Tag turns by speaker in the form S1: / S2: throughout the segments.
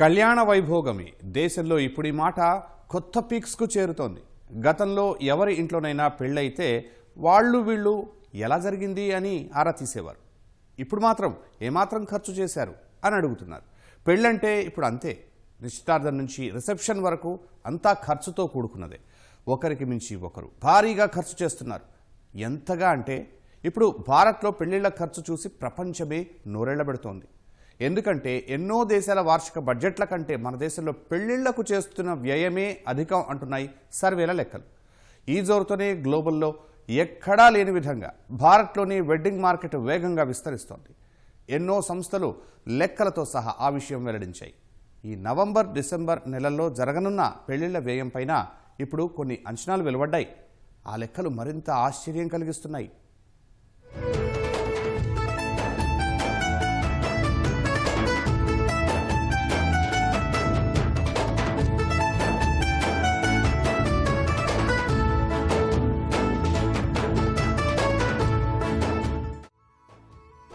S1: కళ్యాణ వైభోగమి. దేశంలో ఇప్పుడు ఈ మాట కొత్త పీక్స్కు చేరుతోంది. గతంలో ఎవరి ఇంట్లోనైనా పెళ్ళైతే వాళ్ళు వీళ్ళు ఎలా జరిగింది అని ఆరా తీసేవారు. ఇప్పుడు మాత్రం ఏమాత్రం ఖర్చు చేశారు అని అడుగుతున్నారు. పెళ్ళంటే ఇప్పుడు అంతే. నిశ్చితార్థం నుంచి రిసెప్షన్ వరకు అంతా ఖర్చుతో కూడుకున్నదే. ఒకరికి మించి ఒకరు భారీగా ఖర్చు చేస్తున్నారు. ఎంతగా అంటే ఇప్పుడు భారత్లో పెళ్ళిళ్ళ ఖర్చు చూసి ప్రపంచమే నోరెళ్ళబెడుతోంది ఎందుకంటే ఎన్నో దేశాల వార్షిక బడ్జెట్ల కంటే మన దేశంలో పెళ్ళిళ్ళకు చేస్తున్న వ్యయమే అధికం అంటున్నాయి సర్వేల లెక్కలు. ఈ జోరుతోనే గ్లోబల్లో ఎక్కడా లేని విధంగా భారత్లోని వెడ్డింగ్ మార్కెట్ వేగంగా విస్తరిస్తోంది. ఎన్నో సంస్థలు లెక్కలతో సహా ఆ విషయం వెల్లడించాయి. ఈ నవంబర్ డిసెంబర్ నెలల్లో జరగనున్న పెళ్ళిళ్ళ వ్యయం పైన ఇప్పుడు కొన్ని అంచనాలు వెలువడ్డాయి. ఆ లెక్కలు మరింత ఆశ్చర్యం కలిగిస్తున్నాయి.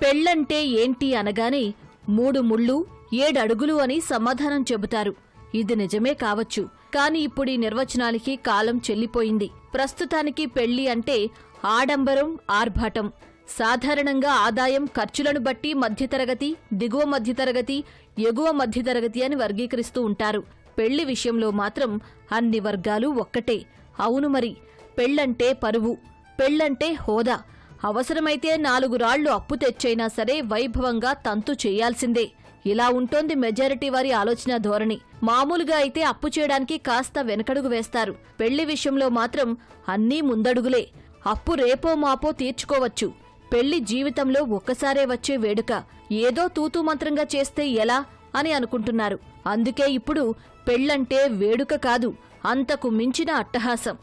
S2: పెళ్ళంటే ఏంటి అనగానే మూడు ముళ్ళు ఏడడుగులు అని సమాధానం చెబుతారు. ఇది నిజమే కావచ్చు. కాని ఇప్పుడు ఈ నిర్వచనాలకి కాలం చెల్లిపోయింది. ప్రస్తుతానికి పెళ్ళి అంటే ఆడంబరం ఆర్భాటం. సాధారణంగా ఆదాయం ఖర్చులను బట్టి మధ్యతరగతి దిగువ మధ్యతరగతి ఎగువ మధ్యతరగతి అని వర్గీకరిస్తూ ఉంటారు. పెళ్ళి విషయంలో మాత్రం అన్ని వర్గాలు ఒక్కటే. అవును మరి పెళ్ళంటే పరువు పెళ్ళంటే హోదా. అవసరమైతే నాలుగు రాళ్ళు అప్పు తెచ్చైనా సరే వైభవంగా తంతు చేయాల్సిందే. ఇలా ఉంటోంది మెజారిటీ వారి ఆలోచన ధోరణి. మామూలుగా అయితే అప్పు చేయడానికి కాస్త వెనకడుగు వేస్తారు. పెళ్ళి విషయంలో మాత్రం అన్నీ ముందడుగులే. అప్పు రేపో మాపో తీర్చుకోవచ్చు. పెళ్ళి జీవితంలో ఒక్కసారే వచ్చే వేడుక. ఏదో తూతూ మంత్రంగా చేస్తే ఎలా అని అనుకుంటున్నారు. అందుకే ఇప్పుడు పెళ్ళంటే వేడుక కాదు అంతకు మించిన అట్టహాసం.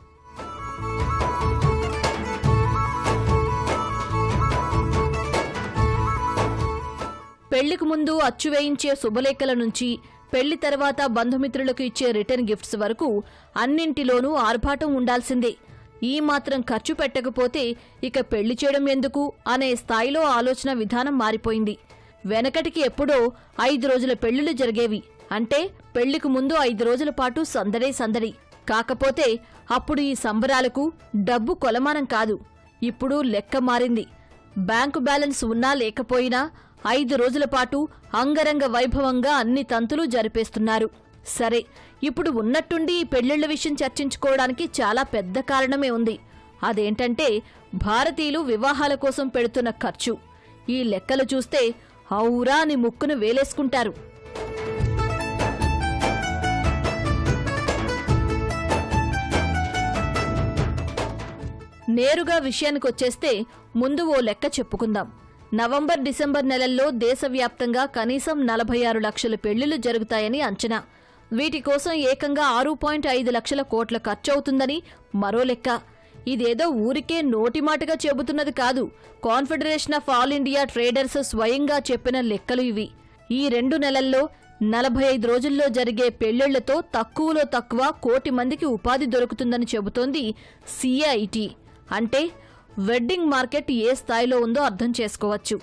S2: పెళ్ళికి ముందు అచ్చు వేయించే శుభలేఖల నుంచి పెళ్ళి తర్వాత బంధుమిత్రులకు ఇచ్చే రిటర్న్ గిఫ్ట్స్ వరకు అన్నింటిలోనూ ఆర్భాటం ఉండాల్సిందే. ఈ మాత్రం ఖర్చు పెట్టకపోతే ఇక పెళ్ళి చేయడం ఎందుకు? అనే స్థాయిలో ఆలోచన విధానం మారిపోయింది. వెనకటికి ఎప్పుడో ఐదు రోజుల పెళ్ళిళ్ళు జరిగేవి. అంటే పెళ్ళికి ముందు ఐదు రోజుల పాటు సందడే సందడి. కాకపోతే అప్పుడు ఈ సంబరాలకు డబ్బు కొలమానం కాదు. ఇప్పుడు లెక్క మారింది. బ్యాంకు బ్యాలెన్స్ ఉన్నా లేకపోయినా ఐదు రోజుల పాటు అంగరంగ వైభవంగా అన్ని తంతులు జరిపేస్తున్నారు. సరే ఇప్పుడు ఉన్నట్టుండి పెళ్ళిళ్ళ విషయం చర్చించుకోవడానికి చాలా పెద్ద కారణమే ఉంది. అదేంటంటే భారతీయులు వివాహాల కోసం పెడుతున్న ఖర్చు. ఈ లెక్కలు చూస్తే ఔరా అని ముక్కును వేలేసుకుంటారు. నేరుగా విషయానికొచ్చేస్తే ముందు ఓ లెక్క చెప్పుకుందాం. నవంబర్ డిసెంబర్ నెలల్లో దేశవ్యాప్తంగా కనీసం నలభై ఆరు లక్షల పెళ్ళిళ్ళు జరుగుతాయని అంచనా. వీటి కోసం ఏకంగా ఆరు పాయింట్ ఐదు లక్షల కోట్ల ఖర్చవుతుందని మరో లెక్క. ఇదేదో ఊరికే నోటిమాటగా చెబుతున్నది కాదు. Confederation of All India Traders స్వయంగా చెప్పిన లెక్కలు ఇవి. ఈ రెండు నెలల్లో నలభై ఐదు రోజుల్లో జరిగే పెళ్ళిళ్ళతో తక్కువలో తక్కువ కోటి మందికి ఉపాధి దొరుకుతుందని చెబుతోంది సిఐటి. అంటే వెడ్డింగ్ మార్కెట్ ఏ స్థాయిలో ఉందో అర్థం చేసుకోవచ్చు.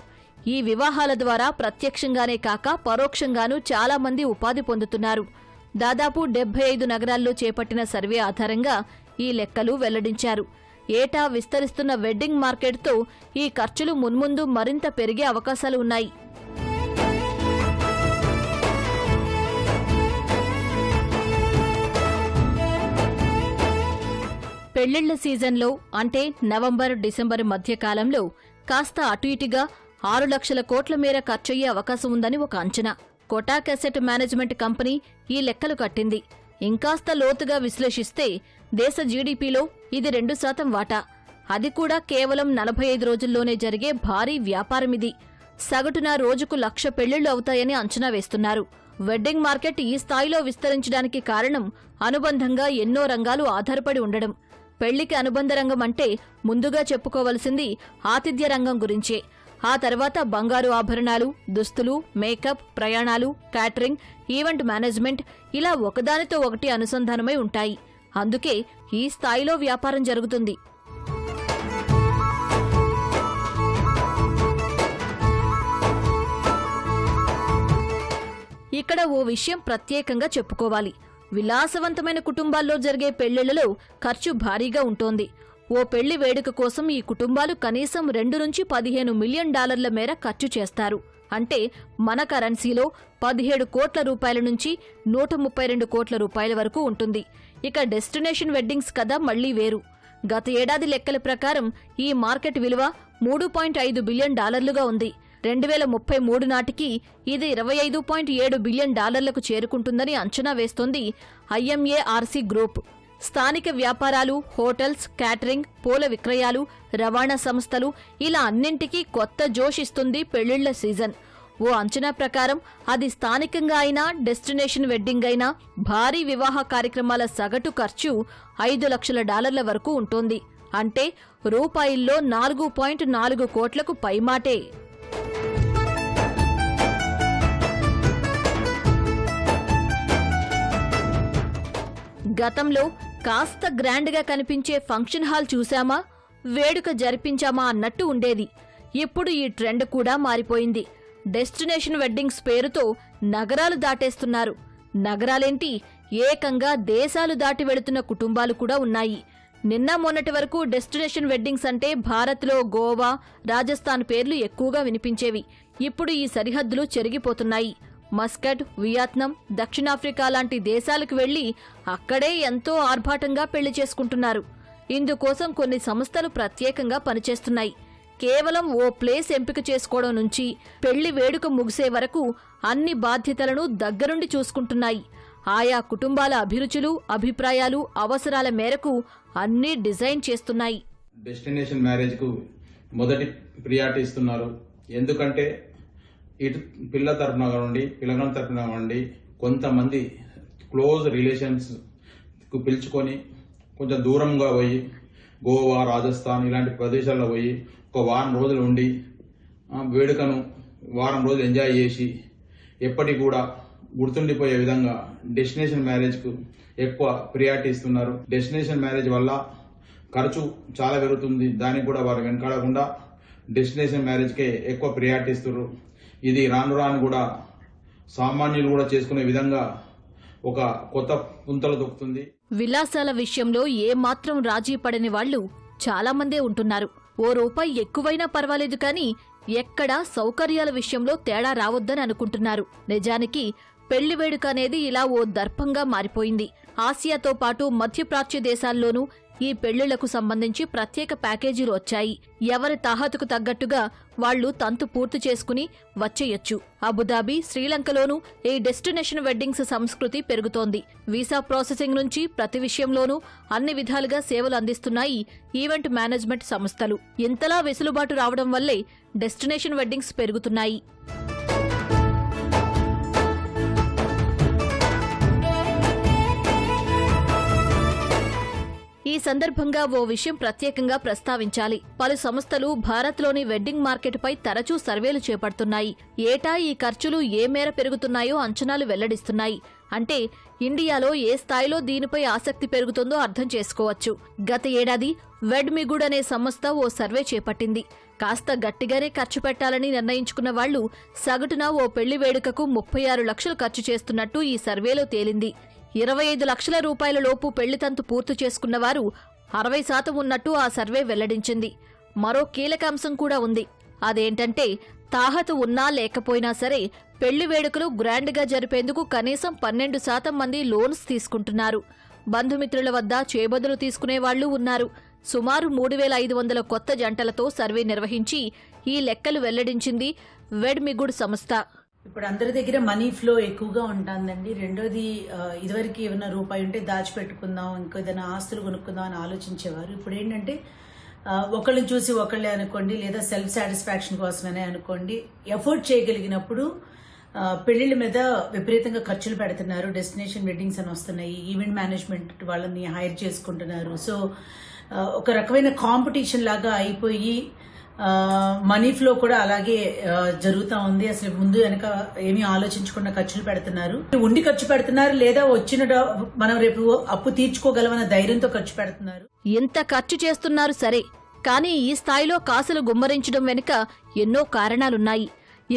S2: ఈ వివాహాల ద్వారా ప్రత్యక్షంగానే కాక పరోక్షంగానూ చాలా మంది ఉపాధి పొందుతున్నారు. దాదాపు డెబ్బై ఐదు నగరాల్లో చేపట్టిన సర్వే ఆధారంగా ఈ లెక్కలు వెల్లడించారు. ఏటా విస్తరిస్తున్న వెడ్డింగ్ మార్కెట్తో ఈ ఖర్చులు మున్ముందు మరింత పెరిగే అవకాశాలు ఉన్నాయి. పెళ్ళిళ్ళ సీజన్లో అంటే నవంబర్ డిసెంబర్ మధ్య కాలంలో కాస్త అటు ఇటుగా ఆరు లక్షల కోట్ల మేర ఖర్చయ్యే అవకాశం ఉందని ఒక అంచనా. కొటాక్ అసెట్ మేనేజ్మెంట్ కంపెనీ ఈ లెక్కలు కట్టింది. ఇంకాస్త లోతుగా విశ్లేషిస్తే దేశ జీడీపీలో ఇది రెండు శాతం వాటా. అది కూడా కేవలం నలభై ఐదు రోజుల్లోనే జరిగే భారీ వ్యాపారమిది సగటున రోజుకు లక్ష పెళ్ళిళ్ళు అవుతాయని అంచనా వేస్తున్నారు. వెడ్డింగ్ మార్కెట్ ఈ స్థాయిలో విస్తరించడానికి కారణం అనుబంధంగా ఎన్నో రంగాలు ఆధారపడి ఉండడం. పెళ్ళికి అనుబంధ రంగం అంటే ముందుగా చెప్పుకోవలసింది ఆతిథ్య రంగం గురించే. ఆ తర్వాత బంగారు ఆభరణాలు దుస్తులు మేకప్ ప్రయాణాలు క్యాటరింగ్ ఈవెంట్ మేనేజ్మెంట్ ఇలా ఒకదానితో ఒకటి అనుసంధానమై ఉంటాయి. అందుకే ఈ స్థాయిలో వ్యాపారం జరుగుతుంది. ఇక్కడ ఓ విషయం ప్రత్యేకంగా చెప్పుకోవాలి. విలాసవంతమైన కుటుంబాల్లో జరిగే పెళ్ళిళ్ళలో ఖర్చు భారీగా ఉంటోంది. ఓ పెళ్ళి వేడుక కోసం ఈ కుటుంబాలు కనీసం రెండు నుంచి పదిహేను మిలియన్ డాలర్ల మేర ఖర్చు చేస్తారు. అంటే మన కరెన్సీలో పదిహేడు కోట్ల రూపాయల నుంచి నూట ముప్పై రెండు కోట్ల రూపాయల వరకు ఉంటుంది. ఇక డెస్టినేషన్ వెడ్డింగ్స్ కథ మళ్ళీ వేరు. గత ఏడాది లెక్కల ప్రకారం ఈ మార్కెట్ విలువ మూడు పాయింట్ ఐదు బిలియన్ డాలర్లుగా ఉంది. రెండు వేల ముప్పై మూడు నాటికి ఇది ఇరవై ఐదు పాయింట్ ఏడు బిలియన్ డాలర్లకు చేరుకుంటుందని అంచనా వేస్తోంది ఐఎంఏఆర్సీ గ్రూప్. స్థానిక వ్యాపారాలు హోటల్స్ క్యాటరింగ్ పూల విక్రయాలు రవాణా సంస్థలు ఇలా అన్నింటికీ కొత్త జోష్ ఇస్తుంది పెళ్ళిళ్ళ సీజన్. ఓ అంచనా ప్రకారం అది స్థానికంగా అయినా డెస్టినేషన్ వెడ్డింగ్ అయినా భారీ వివాహ కార్యక్రమాల సగటు ఖర్చు ఐదు లక్షల డాలర్ల వరకు ఉంటుంది. అంటే రూపాయిల్లో నాలుగు పాయింట్ నాలుగు కోట్లకు పైమాటే. గతంలో కాస్త గ్రాండ్గా కనిపించే ఫంక్షన్ హాల్ చూశామా? వేడుక జరిపించామా అన్నట్టు ఉండేది. ఇప్పుడు ఈ ట్రెండ్ కూడా మారిపోయింది. డెస్టినేషన్ వెడ్డింగ్స్ పేరుతో నగరాలు దాటేస్తున్నారు. నగరాలేంటి? ఏకంగా దేశాలు దాటి వెళుతున్న కుటుంబాలు కూడా ఉన్నాయి. నిన్న మొన్నటి వరకు డెస్టినేషన్ వెడ్డింగ్స్ అంటే భారత్లో గోవా రాజస్థాన్ పేర్లు ఎక్కువగా వినిపించేవి. ఇప్పుడు ఈ సరిహద్దులు చెరిగిపోతున్నాయి. మస్కట్ వియత్నాం దక్షిణాఫ్రికా లాంటి దేశాలకు వెళ్ళి అక్కడే ఎంతో ఆర్భాటంగా పెళ్ళి చేసుకుంటున్నారు. ఇందుకోసం కొన్ని సంస్థలు ప్రత్యేకంగా పనిచేస్తున్నాయి. కేవలం ఓ ప్లేస్ ఎంపిక చేసుకోవడం నుంచి పెళ్ళి వేడుక ముగిసే వరకు అన్ని బాధ్యతలను దగ్గరుండి చూసుకుంటున్నాయి. ఆయా కుటుంబాల అభిరుచులు అభిప్రాయాలు అవసరాల మేరకు అన్నీ డిజైన్ చేస్తున్నాయి.
S3: డెస్టినేషన్ మ్యారేజ్కు మొదటి ప్రియారిటీ ఇస్తున్నారు. ఎందుకంటే ఇటు పిల్ల తరపున కానివ్వండి పిల్లగాని తరపున కానివ్వండి కొంతమంది క్లోజ్ రిలేషన్స్ పిలుచుకొని కొంచెం దూరంగా పోయి గోవా రాజస్థాన్ ఇలాంటి ప్రదేశాల్లో పోయి ఒక వారం రోజులు ఉండి వేడుకను వారం రోజులు ఎంజాయ్ చేసి ఎప్పటికి కూడా గుర్తుండిపోయే విధంగా డెస్టినేషన్ మ్యారేజ్కు ఎక్కువ ప్రియారిటీ ఇస్తున్నారు. డెస్టినేషన్ మ్యారేజ్ వల్ల ఖర్చు చాలా పెరుగుతుంది. దానికి కూడా వారు వెనకాడకుండా డెస్టినేషన్ మ్యారేజ్కే ఎక్కువ ప్రియారిటీ ఇస్తున్నారు ఇది రాను రాను కూడా సామాన్యులు కూడా చేసుకునే విధంగా ఒక కొత్త పుంతలు దొక్కుతుంది
S2: విలాసాల విషయంలో ఏమాత్రం రాజీ పడని వాళ్ళు చాలామందే ఉంటున్నారు. ఓ రూపాయి ఎక్కువైనా పర్వాలేదు కానీ ఎక్కడా సౌకర్యాల విషయంలో తేడా రావద్దని అనుకుంటున్నారు. నిజానికి పెళ్ళి వేడుక అనేది ఇలా ఓ దర్పంగా మారిపోయింది. ఆసియాతో పాటు మధ్యప్రాచ్య దేశాల్లోనూ ఈ పెళ్ళిళ్ళకు సంబంధించి ప్రత్యేక ప్యాకేజీలు వచ్చాయి. ఎవరి తాహతుకు తగ్గట్టుగా వాళ్ళు తంతు పూర్తి చేసుకుని వచ్చేయొచ్చు. అబుదాబి శ్రీలంకలోనూ ఈ డెస్టినేషన్ వెడ్డింగ్స్ సంస్కృతి పెరుగుతోంది. వీసా ప్రాసెసింగ్ నుంచి ప్రతి విషయంలోనూ అన్ని విధాలుగా సేవలు అందిస్తున్నాయి ఈవెంట్ మేనేజ్మెంట్ సంస్థలు. ఇంతలా వెసులుబాటు రావడం వల్లే డెస్టినేషన్ వెడ్డింగ్స్ పెరుగుతున్నాయి. ఈ సందర్భంగా ఓ విషయం ప్రత్యేకంగా ప్రస్తావించాలి. పలు సంస్థలు భారత్లోని వెడ్డింగ్ మార్కెట్పై తరచూ సర్వేలు చేపడుతున్నాయి. ఏటా ఈ ఖర్చులు ఏ మేర పెరుగుతున్నాయో అంచనాలు వెల్లడిస్తున్నాయి. అంటే ఇండియాలో ఏ స్థాయిలో దీనిపై ఆసక్తి పెరుగుతుందో అర్థం చేసుకోవచ్చు. గత ఏడాది వెడ్మిగుడ్ అనే సంస్థ ఓ సర్వే చేపట్టింది. కాస్త గట్టిగానే ఖర్చు పెట్టాలని నిర్ణయించుకున్న వాళ్ళు సగటున ఓ పెళ్ళి వేడుకకు ముప్పై ఆరు లక్షలు ఖర్చు చేస్తున్నట్టు ఈ సర్వేలో తేలింది. ఇరవై ఐదు లక్షల రూపాయల లోపు పెళ్ళితంతు పూర్తి చేసుకున్నవారు అరవై శాతం ఉన్నట్టు ఆ సర్వే వెల్లడించింది. మరో కీలక అంశం కూడా ఉంది. అదేంటంటే తాహతు ఉన్నా లేకపోయినా సరే పెళ్ళి వేడుకలు గ్రాండ్గా జరిపేందుకు కనీసం పన్నెండు శాతం మంది లోన్స్ తీసుకుంటున్నారు. బంధుమిత్రుల వద్ద చేబదులు తీసుకునేవాళ్ళు ఉన్నారు. సుమారు మూడు వేల ఐదు వందల కొత్త జంటలతో సర్వే నిర్వహించి ఈ లెక్కలు వెల్లడించింది వెడ్మిగుడ్ సంస్థ.
S4: ఇప్పుడు అందరి దగ్గర మనీ ఫ్లో ఎక్కువగా ఉంటుందండి. రెండోది ఇదివరకు ఏమైనా రూపాయి ఉంటే దాచిపెట్టుకుందాం ఇంకో ఏదైనా ఆస్తులు కొనుక్కుందాం అని ఆలోచించేవారు. ఇప్పుడు ఏంటంటే ఒకళ్ళని చూసి ఒకళ్ళే అనుకోండి లేదా సెల్ఫ్ సాటిస్ఫాక్షన్ కోసమనే అనుకోండి ఎఫోర్డ్ చేయగలిగినప్పుడు పెళ్ళిళ్ళ మీద విపరీతంగా ఖర్చులు పెడుతున్నారు డెస్టినేషన్ వెడ్డింగ్స్ అని వస్తున్నాయి ఈవెంట్ మేనేజ్మెంట్ వాళ్ళని హైర్ చేసుకుంటున్నారు. సో ఒక రకమైన కాంపిటీషన్ లాగా అయిపోయి మనీ ఫ్లో కూడా అలాగే జరుగుతూ జరుగుతా ఉంది. అసలు ముందు వెనక ఏమీ ఆలోచించకుండా ఖర్చులు పెడుతున్నారు. ఉండి ఖర్చు పెడుతున్నారు లేదా వచ్చిన మనం రేపు అప్పు తీర్చుకోగలమన్న ధైర్యంతో ఖర్చు పెడుతున్నారు.
S2: ఎంత ఖర్చు చేస్తున్నారు సరే కానీ ఈ స్థాయిలో కాసులు గుమ్మరించడం వెనుక ఎన్నో కారణాలున్నాయి.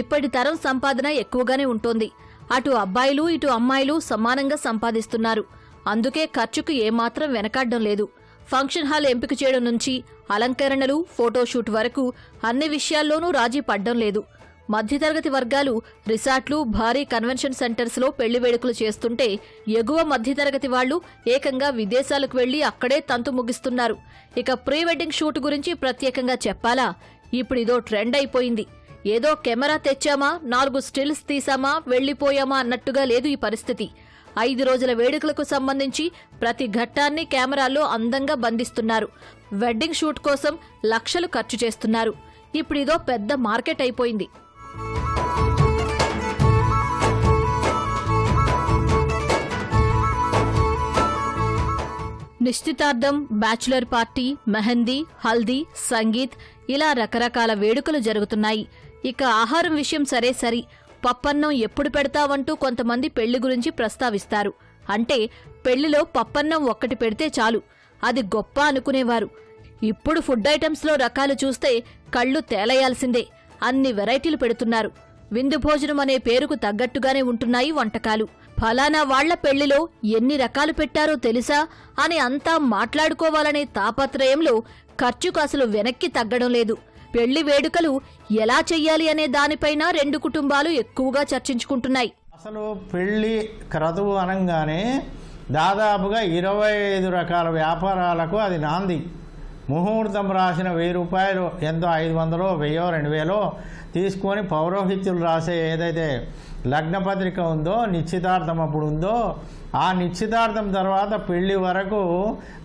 S2: ఇప్పటి తరం సంపాదన ఎక్కువగానే ఉంటోంది. అటు అబ్బాయిలు ఇటు అమ్మాయిలు సమానంగా సంపాదిస్తున్నారు. అందుకే ఖర్చుకు ఏమాత్రం వెనకాడడం లేదు. ఫంక్షన్ హాల్ ఎంపిక చేయడం నుంచి అలంకరణలు ఫోటోషూట్ వరకు అన్ని విషయాల్లోనూ రాజీ పడ్డం లేదు. మధ్యతరగతి వర్గాలు రిసార్ట్లు భారీ కన్వెన్షన్ సెంటర్స్లో పెళ్ళి వేడుకలు చేస్తుంటే ఎగువ మధ్యతరగతి వాళ్ళు ఏకంగా విదేశాలకు వెళ్ళి అక్కడే తంతు ముగిస్తున్నారు. ఇక ప్రీ వెడ్డింగ్ షూట్ గురించి ప్రత్యేకంగా చెప్పాలా? ఇప్పుడిదో ట్రెండ్ అయిపోయింది. ఏదో కెమెరా తెచ్చామా? నాలుగు స్టిల్స్ తీసామా? వెళ్ళిపోయామా అన్నట్టుగా లేదు ఈ పరిస్థితి. ఐదు రోజుల వేడుకలకు సంబంధించి ప్రతి ఘట్టాన్ని కెమెరాల్లో అందంగా బంధిస్తున్నారు. వెడ్డింగ్ షూట్ కోసం లక్షలు ఖర్చు చేస్తున్నారు. ఇప్పుడు ఇదో పెద్ద మార్కెట్ అయిపోయింది. నిశ్చితార్థం బ్యాచులర్ పార్టీ మెహందీ హల్దీ సంగీత్ ఇలా రకరకాల వేడుకలు జరుగుతున్నాయి. ఇక ఆహారం విషయం సరే సరి పప్పన్నం ఎప్పుడు పెడతావంటూ కొంతమంది పెళ్ళి గురించి ప్రస్తావిస్తారు. అంటే పెళ్ళిలో పప్పన్నం ఒక్కటి పెడితే చాలు. అది గొప్ప అనుకునేవారు. ఇప్పుడు ఫుడ్ ఐటమ్స్లో రకాలు చూస్తే కళ్ళు తేలయాల్సిందే. అన్ని వెరైటీలు పెడుతున్నారు. విందు భోజనం అనే పేరుకు తగ్గట్టుగానే ఉంటున్నాయి వంటకాలు. ఫలానా వాళ్ళ పెళ్ళిలో ఎన్ని రకాలు పెట్టారో తెలుసా? అని అంతా మాట్లాడుకోవాలనే తాపత్రయంలో ఖర్చుకు అసలు వెనక్కి తగ్గడం లేదు. పెళ్ళి వేడుకలు ఎలా చెయ్యాలి అనే దానిపైన రెండు కుటుంబాలు ఎక్కువగా చర్చించుకుంటున్నాయి.
S5: అసలు పెళ్ళి క్రతువు అనగానే దాదాపుగా ఇరవై ఐదు రకాల వ్యాపారాలకు అది నాంది. ముహూర్తం రాసిన వెయ్యి రూపాయలు ఎంతో ఐదు వందలో వెయ్యో రెండు వేలో తీసుకొని పౌరోహిత్యులు రాసే ఏదైతే లగ్నపత్రిక ఉందో నిశ్చితార్థం అప్పుడు ఉందో ఆ నిశ్చితార్థం తర్వాత పెళ్ళి వరకు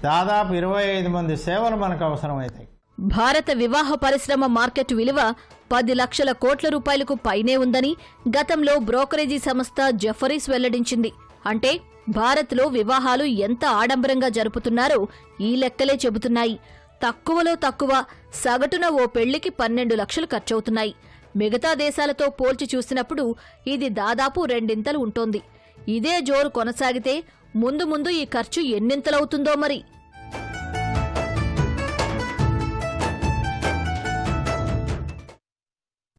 S5: దాదాపు ఇరవై ఐదు మంది సేవలు మనకు అవసరమవుతాయి
S2: భారత వివాహ పరిశ్రమ మార్కెట్ విలువ పది లక్షల కోట్ల రూపాయలకు పైనే ఉందని గతంలో బ్రోకరేజీ సంస్థ జెఫరీస్ వెల్లడించింది. అంటే భారత్లో వివాహాలు ఎంత ఆడంబరంగా జరుపుతున్నారో ఈ లెక్కలే చెబుతున్నాయి. తక్కువలో తక్కువ సగటున ఓ పెళ్ళికి పన్నెండు లక్షలు ఖర్చవుతున్నాయి. మిగతా దేశాలతో పోల్చి చూసినప్పుడు ఇది దాదాపు రెండింతలు ఉంటోంది. ఇదే జోరు కొనసాగితే ముందు ముందు ఈ ఖర్చు ఎన్నింతలవుతుందో మరి?